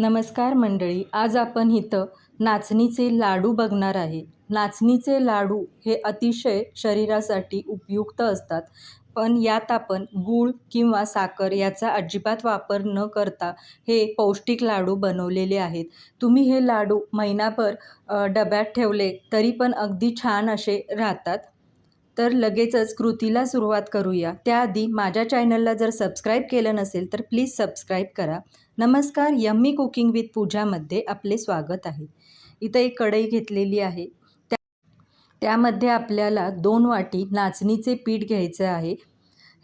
नमस्कार मंडळी आज आपण इथं नाचणीचे लाडू बघणार आहे. नाचणीचे लाडू हे अतिशय शरीरासाठी उपयुक्त असतात पण यात आपण गूळ किंवा साखर याचा अजिबात वापर न करता हे पौष्टिक लाडू बनवलेले आहेत. तुम्ही हे लाडू महिनाभर डब्यात ठेवले तरी पण अगदी छान असे राहतात. तर लगेचच कृतीला सुरुवात करूया. त्याआधी माझ्या चॅनलला जर सबस्क्राईब केलं नसेल तर प्लीज सबस्क्राईब करा. नमस्कार यम्मी कुकिंग विथ पूजामध्ये आपले स्वागत आहे. इथं एक कढई घेतलेली आहे. त्या त्यामध्ये आपल्याला दोन वाटी नाचणीचे पीठ घ्यायचं आहे.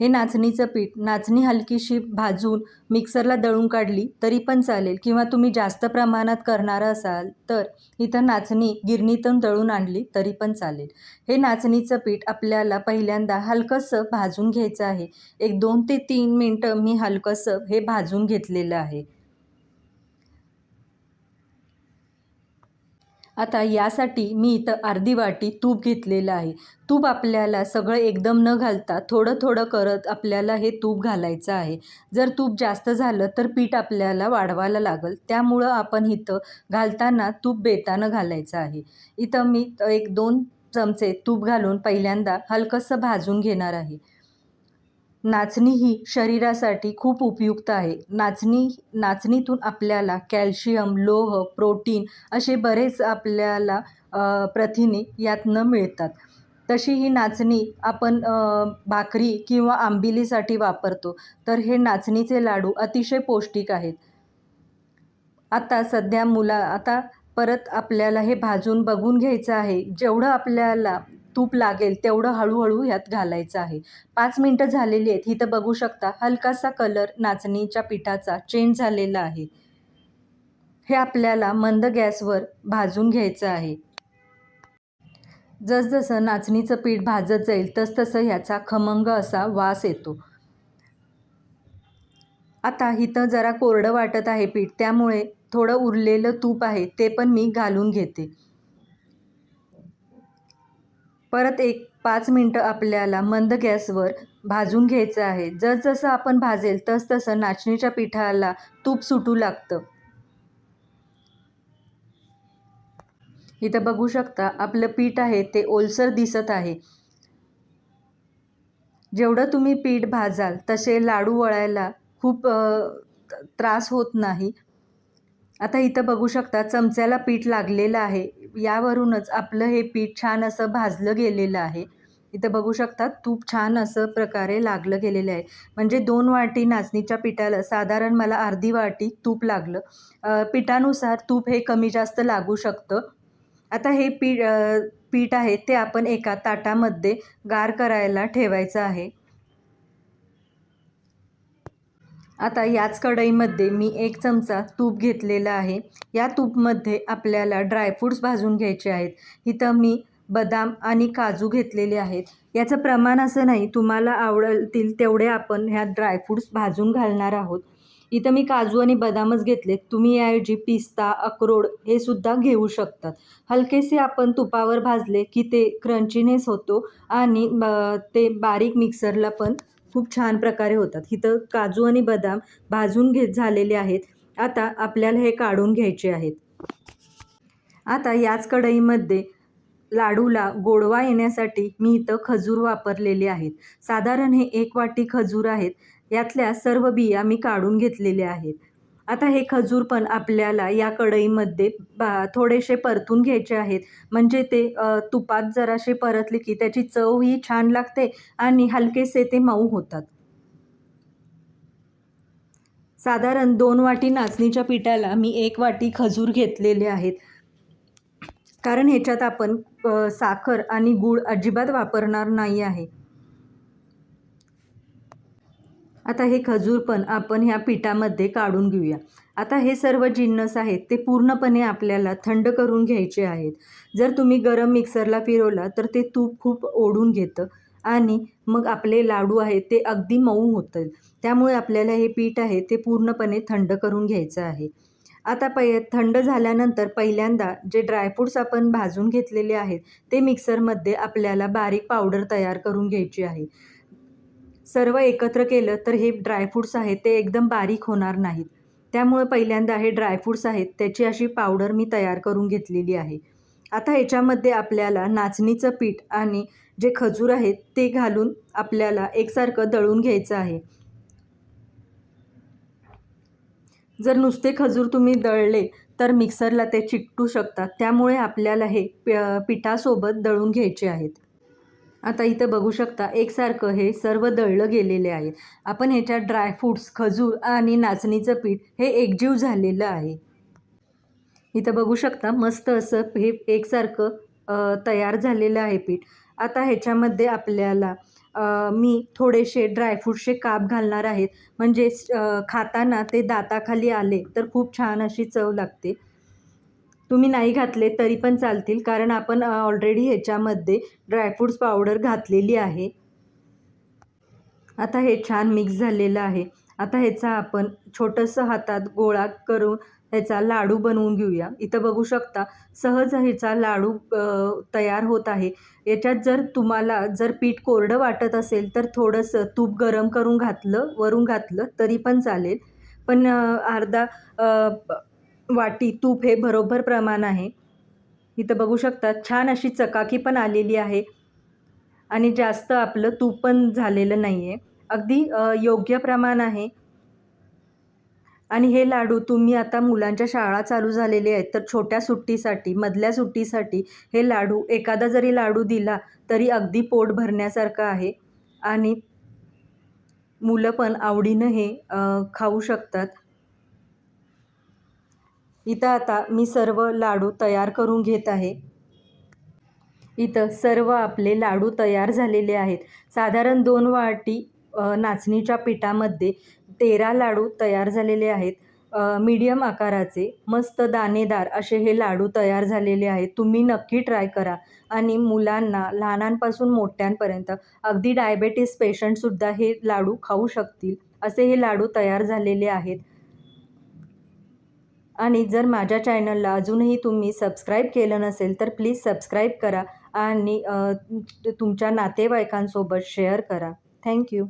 हे नाचणीचं पीठ नाचणी हलकीशी भाजून मिक्सरला दळून काढली तरी पण चालेल. किंवा तुम्ही जास्त प्रमाणात करणार असाल तर इथं नाचणी गिरणीतून दळून आणली तरी पण चालेल. हे नाचणीचं पीठ आपल्याला पहिल्यांदा हलकंसं भाजून घ्यायचं आहे. एक दोन ते तीन मिनटं मी हलकंसं हे भाजून घेतलेलं आहे. आता यासाठी मी इथं अर्धी वाटी तूप घेतलेलं आहे. तूप आपल्याला सगळं एकदम न घालता थोडं थोडं करत आपल्याला हे तूप घालायचं आहे. जर तूप जास्त झालं तर पीठ आपल्याला वाढवायला लागेल. त्यामुळं आपण इथं घालताना तूप बेतानं घालायचं आहे. इथं मी एक दोन चमचे तूप घालून पहिल्यांदा हलकंसं भाजून घेणार आहे. नाचणी ही शरीरासाठी खूप उपयुक्त आहे. नाचणी नाचणीतून आपल्याला कॅल्शियम लोह प्रोटीन असे बरेच आपल्याला प्रथिने यातनं मिळतात. तशी ही नाचणी आपण भाकरी किंवा आंबिलीसाठी वापरतो. तर हे नाचणीचे लाडू अतिशय पौष्टिक आहेत. आता सध्या मुला आता परत आपल्याला हे भाजून बघून घ्यायचं आहे. जेवढं आपल्याला तूप लागेल तेवढं हळूहळू ह्यात घालायचं आहे. पाच मिनटं झालेली आहेत. इथं बघू शकता हलकासा कलर नाचणीच्या पिठाचा चेंज झालेला आहे. हे आपल्याला मंद गॅसवर भाजून घ्यायचं आहे. जसजसं नाचणीचं पीठ भाजत जाईल तसतसं ह्याचा खमंग असा वास येतो. आता इथं जरा कोरडं वाटत आहे पीठ त्यामुळे थोडं उरलेलं तूप आहे ते पण मी घालून घेते. परत एक पाच मिनटं आपल्याला मंद गॅसवर भाजून घ्यायचं आहे. जसजसं आपण भाजेल तसतसं नाचणीच्या पिठाला तूप सुटू लागतं. इथं बघू शकता आपलं पीठ आहे ते ओलसर दिसत आहे. जेवढं तुम्ही पीठ भाजाल तसे लाडू वळायला खूप त्रास होत नाही. आता इथं बघू शकता चमच्याला पीठ लागलेलं आहे. यावरूनच आपलं हे पीठ छान असं भाजलं गेलेलं आहे. इथं बघू शकता तूप छान असं प्रकारे लागलं गेलेलं आहे. म्हणजे दोन वाटी नाचणीच्या पिठाला साधारण मला अर्धी वाटी तूप लागलं. पिठानुसार तूप हे कमी जास्त लागू शकतं. आता हे पीठ पीठ आहे ते आपण एका ताटामध्ये गार करायला ठेवायचं आहे. आता याच कढईमध्ये मी एक चमचा तूप घेतलेला आहे. या तूपमध्ये आपल्याला ड्रायफ्रूट्स भाजून घ्यायचे आहेत. इथं मी बदाम आणि काजू घेतलेले आहेत. याचं प्रमाण असं नाही तुम्हाला आवडतील तेवढे आपण ह्या ड्रायफ्रूट्स भाजून घालणार आहोत. इथं मी काजू आणि बदामच घेतलेत. तुम्ही याऐवजी पिस्ता अक्रोड हे सुद्धा घेऊ शकतात. हलकेसे आपण तुपावर भाजले की ते क्रंचीनेस होतो आणि ब- ते बारीक मिक्सरला पण खूप छान प्रकारे होतात. इथं काजू आणि बदाम भाजून घेत झालेले आहेत. आता आपल्याला हे काढून घ्यायचे आहेत. आता याच कढईमध्ये लाडूला गोडवा येण्यासाठी मी इथं खजूर वापरलेले आहेत. साधारण हे एक वाटी खजूर आहेत. यातल्या सर्व बिया मी काढून घेतलेल्या आहेत. आता हे खजूर पण आपल्याला या कढईमध्ये बा थोडेसे परतून घ्यायचे आहेत. म्हणजे ते तुपात जरासे परतले की त्याची चव ही छान लागते आणि हलकेसे ते मऊ होतात. साधारण दोन वाटी नाचणीच्या पिठाला मी एक वाटी खजूर घेतलेले आहेत. कारण ह्याच्यात आपण साखर आणि गूळ अजिबात वापरणार नाही आहे. आता हे खजूर पण आपण ह्या पिठामध्ये काढून घेऊया. आता हे सर्व जिन्नस आहेत ते पूर्णपणे आपल्याला थंड करून घ्यायचे आहेत. जर तुम्ही गरम मिक्सरला फिरवला तर ते तूप खूप ओढून घेतं आणि मग आपले लाडू आहेत ते अगदी मऊ होतं त्यामुळे आपल्याला हे पीठ आहे ते पूर्णपणे थंड करून घ्यायचं आहे. आता पै थंड झाल्यानंतर पहिल्यांदा जे ड्रायफ्रूट्स आपण भाजून घेतलेले आहेत ते मिक्सरमध्ये आपल्याला बारीक पावडर तयार करून घ्यायची आहे. सर्व एकत्र केलं तर हे ड्रायफ्रूट्स आहेत ते एकदम बारीक होणार नाहीत. त्यामुळे पहिल्यांदा हे ड्रायफ्रूट्स आहेत त्याची अशी पावडर मी तयार करून घेतलेली आहे. आता ह्याच्यामध्ये आपल्याला नाचणीचं पीठ आणि जे खजूर आहेत ते घालून आपल्याला एकसारखं दळून घ्यायचं आहे. जर नुसते खजूर तुम्ही दळले तर मिक्सरला ते चिकटू शकतात. त्यामुळे आपल्याला हे पिठासोबत दळून घ्यायचे आहेत. आता इथं बघू शकता एकसारखं हे सर्व दळलं गेलेले आहे. आपण ह्याच्यात ड्रायफ्रूट्स खजूर आणि नाचणीचं पीठ हे एकजीव झालेलं आहे. इथं बघू शकता मस्त असं हे एकसारखं तयार झालेलं आहे पीठ. आता ह्याच्यामध्ये आपल्याला मी थोडेसे ड्रायफ्रूटचे काप घालणार आहेत म्हणजे खाताना ते दाताखाली आले तर खूप छान अशी चव लागते. तुम्ही नाही घातले तरी पण चालतील कारण आपण ऑलरेडी ह्याच्यामध्ये ड्रायफ्रूट्स पावडर घातलेली आहे. आता हे छान मिक्स झालेलं आहे. आता ह्याचा आपण छोटंसं हातात गोळा करून ह्याचा लाडू बनवून घेऊया. इथं बघू शकता सहज ह्याचा लाडू तयार होत आहे. याच्यात जर तुम्हाला जर पीठ कोरडं वाटत असेल तर थोडंसं तूप गरम करून घातलं वरून घातलं तरी पण चालेल. पण अर्धा वाटी तूप हे बरोबर प्रमाण आहे. इथं बघू शकता छान अशी चकाकी पण आलेली आहे. आणि जास्त आपलं तूप पण झालेलं नाही आहे अगदी योग्य प्रमाण आहे. आणि हे लाडू तुम्ही आता मुलांच्या शाळा चालू झालेल्या आहेत तर छोट्या सुट्टीसाठी मधल्या सुट्टीसाठी हे लाडू एखादा जरी लाडू दिला तरी अगदी पोट भरण्यासारखं आहे. आणि मुलं पण आवडीनं हे खाऊ शकतात. इथं आता मी सर्व लाडू तयार करून घेत आहे. इथं सर्व आपले लाडू तयार झालेले आहेत. साधारण दोन वाटी नाचणीच्या पिठामध्ये तेरा लाडू तयार झालेले आहेत. मीडियम आकाराचे मस्त दाणेदार असे हे लाडू तयार झालेले आहेत. तुम्ही नक्की ट्राय करा. आणि मुलांना लहानांपासून मोठ्यांपर्यंत अगदी डायबेटीस पेशंटसुद्धा हे लाडू खाऊ शकतील. असे हे लाडू तयार झालेले आहेत. आणि जर माझ्या चॅनलला अजूनही तुम्ही सबस्क्राईब केलं नसेल तर प्लीज सबस्क्राईब करा आणि तुमच्या नातेवाईकांसोबत शेअर करा. थँक्यू